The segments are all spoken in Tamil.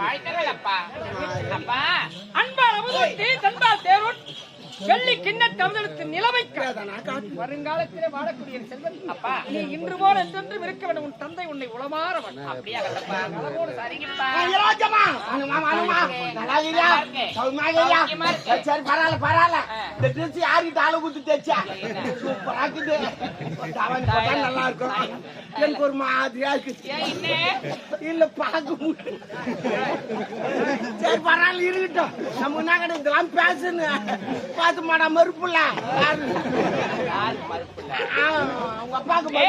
வேள்வியை அப்பா அப்பா அன்பால் அமுதூட்டி தன்பால் வெள்ளி கிண்ண தமிழத்து நிலவைக்க. வருங்காலத்திலே வாழக்கூடிய செல்வன். அப்பா நீ இன்று போல என்றென்றும் இருக்க வேண்டும் உன் தந்தை உன்னை உளமாறவன். அப்படியா பரவாயில்ல பரவாயில்ல. இந்த ட்ரெஸ் ஆளு குத்து தைச்சா சூப்பரா இருக்குது. நல்லா இருக்கும். எனக்கு ஒரு மாதிரியா இருக்கு இல்ல பார்க்க முடியும் சரி பரவாயில்ல இருக்கட்டும் நம்ம என்ன கிடையாது இதெல்லாம் பார்த்து மாடா மறுப்புல உங்க மறுப்பு.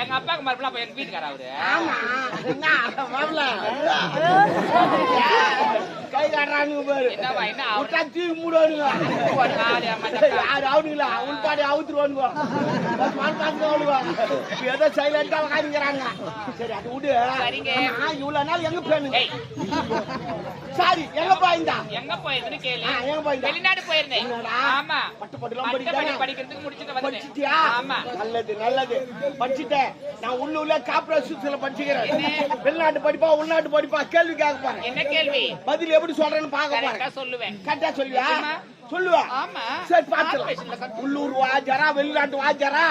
எங்க அப்பாக்கு மறுப்புலாம் அப்ப எங்க வீட்டுக்கார அவரு? ஆமா கை காட்டுறானுங்க பாரு. விட்டா தூக்கி மூடுவானுங்க. யாரு அவனுங்களா? உள்பாடி அவுத்துருவானுங்க. மால் பார்த்துருவானுங்க ஏதோ சைலண்டா உட்காந்துக்கிறாங்க சரி அது விடு. இவ்வளவு நாள் எங்க ஏய், சாரி எங்க போயிருந்தா? எங்க போயிருந்தேன்னு கேளு. ஆ, எங்க போயிருந்த? வெளிநாடு போயிருந்தேன். என்னடா? ஆமா. பட்டு பட்டுலாம் பட்டப்படி படிக்காம? படிக்கிறதுக்கு முடிச்சுட்டு வந்தேன். படிச்சிட்டியா? ஆமா. நல்லது நல்லது. படிச்சுட்டேன். நான் உள்ளூர்ல சுத்துல படிச்சுக்கிறேன். வெளிநாட்டு படிப்பா உள்நாட்டு படிப்பா? கேள்வி கேட்க போறேன். என்ன கேள்வி? பதில் எப்படி சொல்றேன்னு கரெக்டா போறேன். சொல்லுவேன். கரெக்டா சொல்லுவியா? ஆமா. சொல்லுவா. சரி பாத்துலாம் உள்ளூர் வாஜாரா வெளிநாட்டு வாஜாரா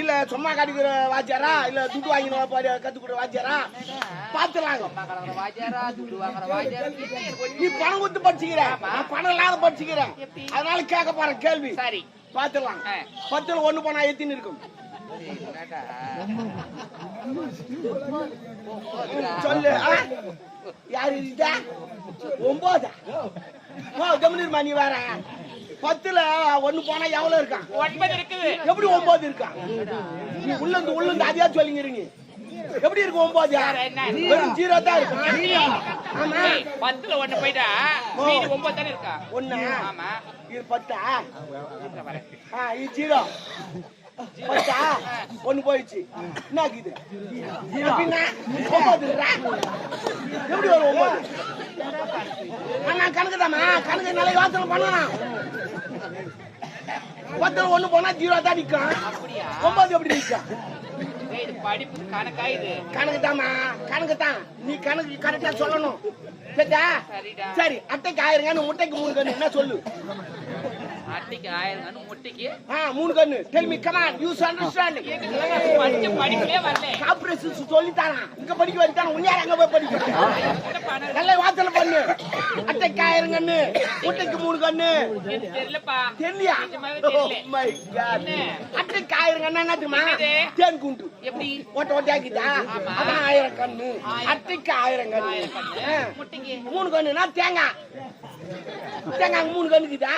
இல்ல சும்மா கடிக்கிற வாஜாரா இல்ல துட்டு வாங்கி கத்துக்கிற வாஜாரா. பாத்துலாங்க? நீ பணம் கொடுத்து படிச்சுக்கிற பணம் இல்லாத படிச்சுக்கிறேன். அதனால கேட்க போறேன் கேள்வி. சரி. பாத்துலாம். பத்துல ஒண்ணு போனா எத்தின்னு இருக்கும்? சொல்லு? யாரு இதா ஒன்பதா ஓ கம்யூனிமா நீ வேற. பத்துல ஒண்ணு போனா எவ்வளவு இருக்கான் ஒன்பது இருக்குது. எப்படி ஒன்பது இருக்கான் நீ உள்ளந்து உள்ளந்து அதையா சொல்லிங்கிறீங்க எப்படி இருக்கு ஒன்பது? வெறும் ஜீரோ தான் இருக்கும் பத்துல ஒண்ணு போயிட்டா ஒன்பது தானே இருக்கா? ஒண்ணு? ஆமா. இது பத்தா? இது ஜீரோ. பத்தா? ஒண்ணு போயிடுச்சு. என்ன ஒன்பதுன்றா? எப்படி வரும் ஒன்பது? அண்ணா கணக்கு தாமா கணக்கு நல்ல யோசனை பண்ணலாம். பத்துல ஒண்ணு போனா ஜீரோ தான் நிக்கும். ஒன்பது எப்படி நிக்கும்? படிப்பு கணக்கா இது? கணக்கு தாமா கணக்கு தான். நீ கணக்கு கரெக்டா சொல்லணும். சரிடா? சரி அட்டைக்கு ஆயிரம் முட்டைக்கு மூணு என்ன சொல்லு? அன்னைக்கு ஆயிரம் கண்ணு முட்டைக்கு. ஆ மூணு கண்ணு. Tell me come on use understand படிச்ச வரல. கார்ப்பரேஷன் இங்க படிக்க வரைக்கும் உன்னையார் அங்க போய் படிக்க நல்ல வாசல பண்ணு. அட்டைக்கு ஆயிரம் கண்ணு முட்டைக்கு மூணு கண்ணு. தெரியலப்பா. தெரியலையா? Oh. அட்டைக்கு ஆயிரம் கண்ணு என்ன தெரியுமா? தேன் குண்டு. எப்படி? ஓட்ட ஓட்டியாக்கிட்டா ஆமா. அதான் ஆயிரம் கண்ணு. அட்டைக்கு ஆயிரம் கண்ணு. முட்டைக்கு. மூணு கண்ணுனா தேங்காய். தேங்காய் மூணு கண்ணுக்குதா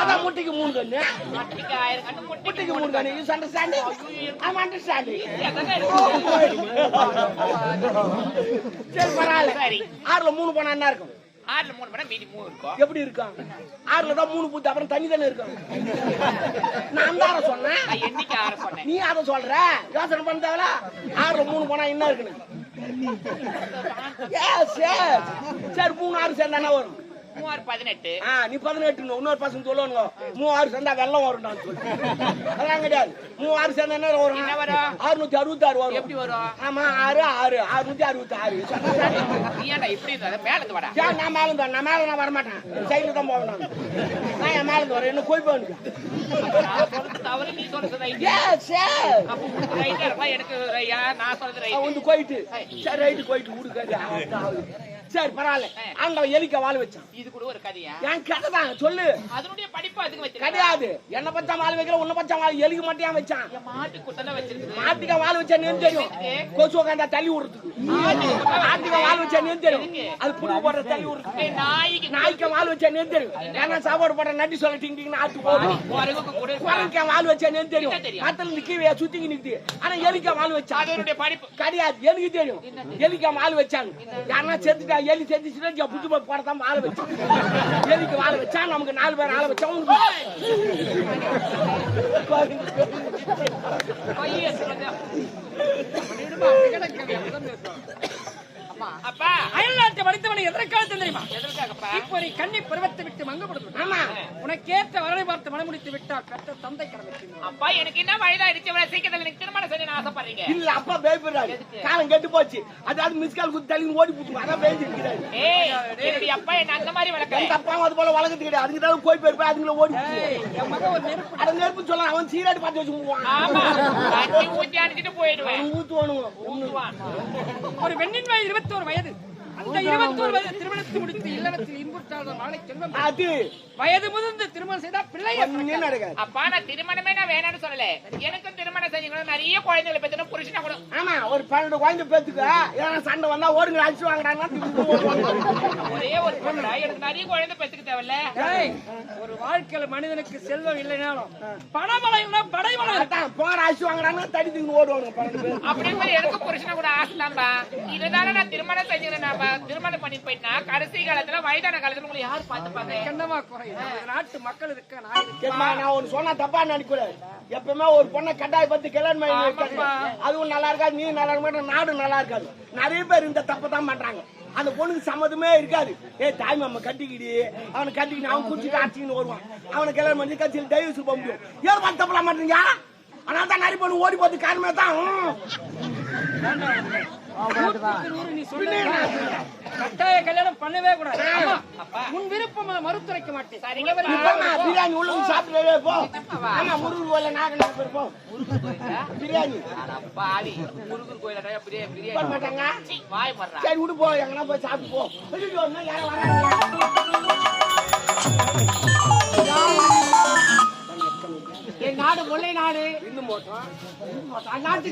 அதான் முட்டைக்கு மூணு கண்ணு முட்டைக்கு மூணு கண்ணு யூஸ் அண்டர்ஸ்டாண்டிங் அண்டர்ஸ்டாண்டிங். சரி பரவாயில்ல. சரி. ஆறுல மூணு போனா என்ன இருக்கும்? ஆறுல மூணு மணி மீதி மூணு இருக்கும். எப்படி இருக்கும்? ஆறுல தான் மூணு பூத்து அப்புறம் தண்ணி தானே இருக்கும்? நான் அதை சொன்னேன். என்னைக்கு ஆறு சொன்னேன்? நீ அதை சொல்ற. யோசனை பண்ண தேவல ஆறுல மூணு போனா என்ன இருக்குன்னு. சரி மூணு ஆறு சேர்ந்தா என்ன வரும்? மூவாறு பதினெட்டு. நீ பதினெட்டு இன்னொரு பசங்க சொல்லுவானுங்க மூவாறு சேர்ந்தா வெள்ளம் வரும் அதெல்லாம் கிடையாது. மூவாறு சேர்ந்தா என்ன வரும்? என்ன வரும்? அறுநூத்தி அறுபத்தி ஆறு வரும். எப்படி வரும்? ஆமா ஆறு ஆறு அறுநூத்தி அறுபத்தி ஆறு நீ ஏன்டா இப்படி மேல இருந்து வாடா. நான் மேல இருந்து? நான் மேல நான் வரமாட்டேன் சைடுல தான் போவேன் நான். நான் என் மேல இருந்து வரேன். என்ன கோய் நான் சொல்றது தவறு நீ சொல்றது எனக்கு நான் சொல்றது ரைட் வந்து கோயிட்டு. சரி ரைட்டு கோயிட்டு விடுக்காது சரி பரவாயில்ல. ஆண்டவன் எலிக்க வாழ வச்சான். இது கூட ஒரு கதையா? என் கதை தான் சொல்லு. அதனுடைய படிப்பு அதுக்கு வச்சிருக்க கிடையாது. என்ன பச்சா வாழ வைக்கிற உன்ன பச்சா வாழ. எலிக்கு மட்டும் ஏன் வச்சான்? மாட்டு குத்தல வச்சிருக்குது. ஆட்டுக்க வாழ வச்சான்னு தெரியும். கொசு உட்காந்தா தள்ளி விடுறதுக்கு. ஆட்டுக்க வாழ வச்சான்னு தெரியும். அது புடுங்க போடுற தள்ளி விடுறதுக்கு. நாய்க்கு நாய்க்க வாழ வச்சானே தெரியும். ஏன்னா சாப்பாடு போடுற நட்டி சொல்ல டிங் டிங் ஆட்டு போடும் குரங்குக்கு கூட இருக்கா? குரங்க வால் வச்சானே தெரியும்? மத்தல நிக்கவே சுத்திங்க நிக்குது. ஆனா எலிக்க வால் வச்சா அதனுடைய படிப்பு. கிடையாது. எலிக்கு தெரியும். எலிக்க வால் வச்சாங்க யாரா செத்துட்டா எலி செஞ்சிச்சுன்னா புது புட்டு போய் போடத்தான் வாழ வச்சான் எலிக்கு வாழ வச்சா நமக்கு நாலு பேர் ஆள வச்சா உங்களுக்கு அப்பா. அயல்நாட்டு மாணிக்க வடித்தவனை எதற்காக தெரியுமா? எதற்காகப்பா? இப்போ நீ கண்ணி பருவத்தை விட்டு ஆமா. உனக்கேற்ற வரனை பார்த்து மனம் முடித்து விட்டால் பெற்ற தந்தை கடமை அப்பா எனக்கு என்ன வயதாயிடுச்சு? இவ்வளவு சீக்கிரத்துல எனக்கு திருமணம் செய்யணும்னு ஆசைப்படுறீங்க. இல்ல அப்பா பயப்படுறாரு. காலம் கெட்டு போச்சு. அதாவது மிஸ் கால் குத்து தள்ளி ஓடி போட்டு அதான் பேசி இருக்கிறாரு ஏய் என்னுடைய அப்பா என்ன அந்த மாதிரி வளர்க்கல. எந்த அப்பாவும் அது போல வளர்க்கறது கிடையாது. அதுக்கு தான் கோய் போயிருப்பா அதுங்களை ஓடி. என் மகன் ஒரு நெருப்பு நெருப்பு சொல்லலாம். அவன் சீராட்டி பார்த்து ஆமா. ஊத்தி போயிடுவேன். ஊத்துவானுங்க ஊத்துவான். ஒரு பெண்ணின் வயது இருபத்தோரு வயது. அந்த இருபத்தோரு வயது. திருமணத்தை முடித்து இல்லறத்தில் இன்புற்றாத மாலை செல்வம். அது வயது முதிர்ந்து திருமணம் செய்தால் பிள்ளை அப்பா நான் திருமணமே நான் வேணாம்னு சொல்லல. எனக்கும் திருமணம் செஞ்சீங்கன்னா நிறைய குழந்தைகளை பெற்றணும் புருஷனா கூட. ஆமா ஒரு பன்னெண்டு குழந்தை பேத்துக்க ஏன்னா சண்டை வந்தா ஓடுங்க அடிச்சு வாங்குறாங்கன்னா ஒரே ஒரு பொண்ணா. எனக்கு நிறைய குழந்தை பெற்றுக்க தேவையில்ல. ஒரு வாழ்க்கையில மனிதனுக்கு செல்வம் இல்லைனாலும் படைமலை அதான் போற அடிச்சு வாங்குறாங்கன்னா தடி தூக்கி ஓடுவாங்க அப்படி மாதிரி எனக்கு புருஷனை கூட ஆசைதான்பா இதனால நான் திருமணம் செஞ்சுக்கிறேன் திருமணம் பண்ணிட்டு போயிட்டா கடைசி காலத்துல வயதான காலத்துல உங்களை யார் பார்த்துப்பாங்க? கண்டமா குறையும் நாட்டு மக்கள் இருக்க நான் நான் ஒன்னு சொன்னா தப்பா நினைக்கூடாது எப்பவுமே ஒரு பொண்ணை கட்டாய பத்தி கல்யாணம் பண்ணி. அதுவும் நல்லா இருக்காது நீ நல்லா இருக்க மாட்டே நாடு நல்லா இருக்காது. நிறைய பேர் இந்த தப்பை தான் பண்றாங்க. அந்த பொண்ணுக்கு சம்மதமே இருக்காது. ஏ தாய் மாமா கட்டிக்கிடி. அவனை கட்டிக்கிட்டு அவன் குடிச்சிட்டு அடிச்சுக்கின்னு வருவான். அவனை கல்யாணம் பண்ணி கட்சியில் டைவர்ஸ் போக முடியும். ஏன் தப்பலாம் மாட்டீங்க அதனால தான் நிறைய பொண்ணு ஓடி போறது காரணமே தான். கட்டாய கல்யாணம் பண்ணவே கூடாது. உன் விருப்பம் மறுத்துரைக்க மாட்டேன் பிரியாணி உள்ள சாப்பிடவே போ ஆமா முருகன் கோயில நாகனா பிரியாணி பாவி முருகன் கோயில பிரியாணி பண்ண மாட்டாங்க வாய் மர்றா சரி விடு போ போய் சாப்பிட்டு போ யாரும் வராங்க என் நாடு இன்னும் நாட்டு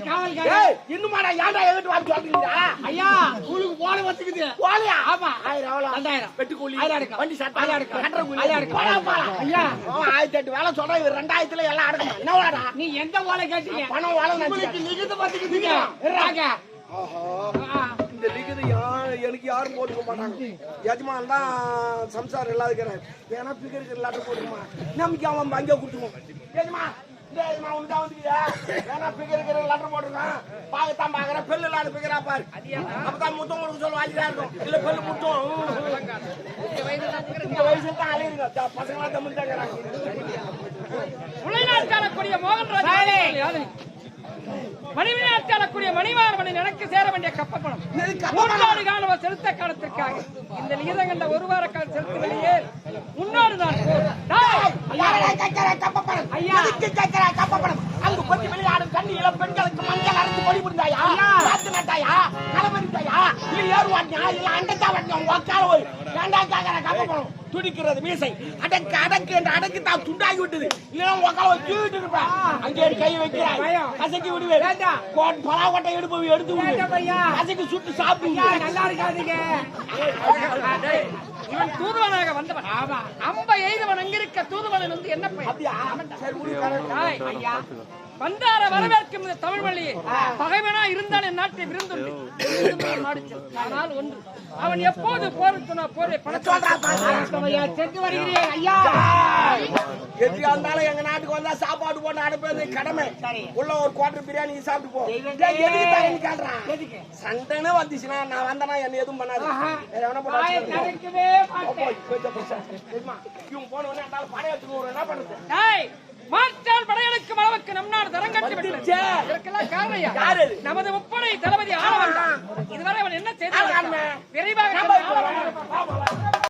ஏய் இன்னுமாடா ஏன்டா எங்கிட்டு வந்து சொல்றீங்களா ஐயா உங்களுக்கு போன வச்சுக்குது போலியா ஆமா. ஆயிரம் எவ்வளவு ரெண்டாயிரம். வெட்டு கூலி ஆயிரம். வண்டி சட்டை ஆயிரம் எடுக்கும். கட்டுற கூலி. ஆயிரம் எடுக்கும். போடா, போடா. ஐயா. ஆயிரத்தி எட்டு வேலை சொல்றான் இவர் ரெண்டாயிரத்துல எல்லாம் அடக்கணும் என்ன வாடா நீ எந்த ஓலை கேட்டீங்க? பணம் வாழ உங்களுக்கு நிகுது பத்துக்குதுங்க இந்த லிகிது யார் எனக்கு யாரும் போட்டுக்க மாட்டாங்க. எஜமான் தான் சம்சாரம் இல்லாத இருக்கிறார் ஏன்னா பிகருக்கு இல்லாட்ட போட்டுக்குமா நம்பிக்கை அவன் அங்கே கொடுத்துருவோம் எஜமா இந்த எஜமா உனக்கு தான் வந்துக்கியா? ஏன்னா பிகருக்கு லெட்டர் போட்டுருக்கான். பார்க்கத்தான் பார்க்கறேன். பெல்லு இல்லாத பிகரா பாரு. அப்பதான் முத்தம் கொடுக்க சொல்ல வாங்கிட்டா இருக்கும். இல்ல பெல்லு முத்தம் இந்த வயசுல தான் தமிழ் தான் மோகன்ராஜ் மணிமணி எனக்கு சேர வேண்டிய கப்பப்பணம் மூன்றாண்டு காலம் செலுத்த காலத்திற்காக. இந்த கண்ட ஒரு வார காலம் செலுத்தவில்லையே முன்னோடு நான் ஐயா. கப்பப்படம் அங்கு கொஞ்சம் விளையாடும் கண்ணி இளம் பெண்களுக்கு மஞ்சள் அரைச்சு பொடி புரிந்தாயா? காத்து நட்டாயா? கலவரித்தாயா இல்ல ஏறுவாட்டியா இல்ல அண்டத்தா வாட்டியா? உக்கால போய் ஏண்டா கப்பப்படம் துடிக்கிறது மீசை. அடக்கு அடக்கு என்று அடக்கு தான் துண்டாகி விட்டது. இல்லைன்னா உக்கால இருப்பேன் அங்கே கை வைக்கிறாய். கசக்கி விடுவேன். கோட் பலாக்கொட்டை எடுப்பு எடுத்து விடு. கசக்கி சுட்டு சாப்பிடுங்க நல்லா இருக்காதீங்க. இவன் தூதுவனாக வந்தவன். அம்ப எய்தவன் அங்கிருக்க தூதுவனன் வந்து என்ன பையன் ஐயா. வந்தார வரவேற்கும் இந்த தமிழ் வழியே பகைவனா இருந்தால் என் நாட்டை விருந்துண்டு. ஆனால் ஒன்று அவன் எப்போது போருக்கு போரை பணத்தோட சென்று வருகிறேன் ஐயா எதிரியா இருந்தாலும் எங்க நாட்டுக்கு வந்தா சாப்பாடு போட்டு அனுப்புறது கடமை உள்ள ஒரு குவார்டர் பிரியாணி சாப்பிட்டு போ எதுக்கு கேள்றான் சண்டைன்னு வந்துச்சுன்னா நான் வந்தனா என்ன எதுவும் பண்ணாது? இவங்க போன உடனே எடுத்துட்டு வருவான். என்ன பண்றது டேய், மாற்றால் படையெடுக்கும் அளவுக்கு நம் நாடு தரம் கட்டி விட்டது. நமது முப்படை தளபதி ஆளவன் இதுவரை அவன் என்ன செய்தார் விரைவாக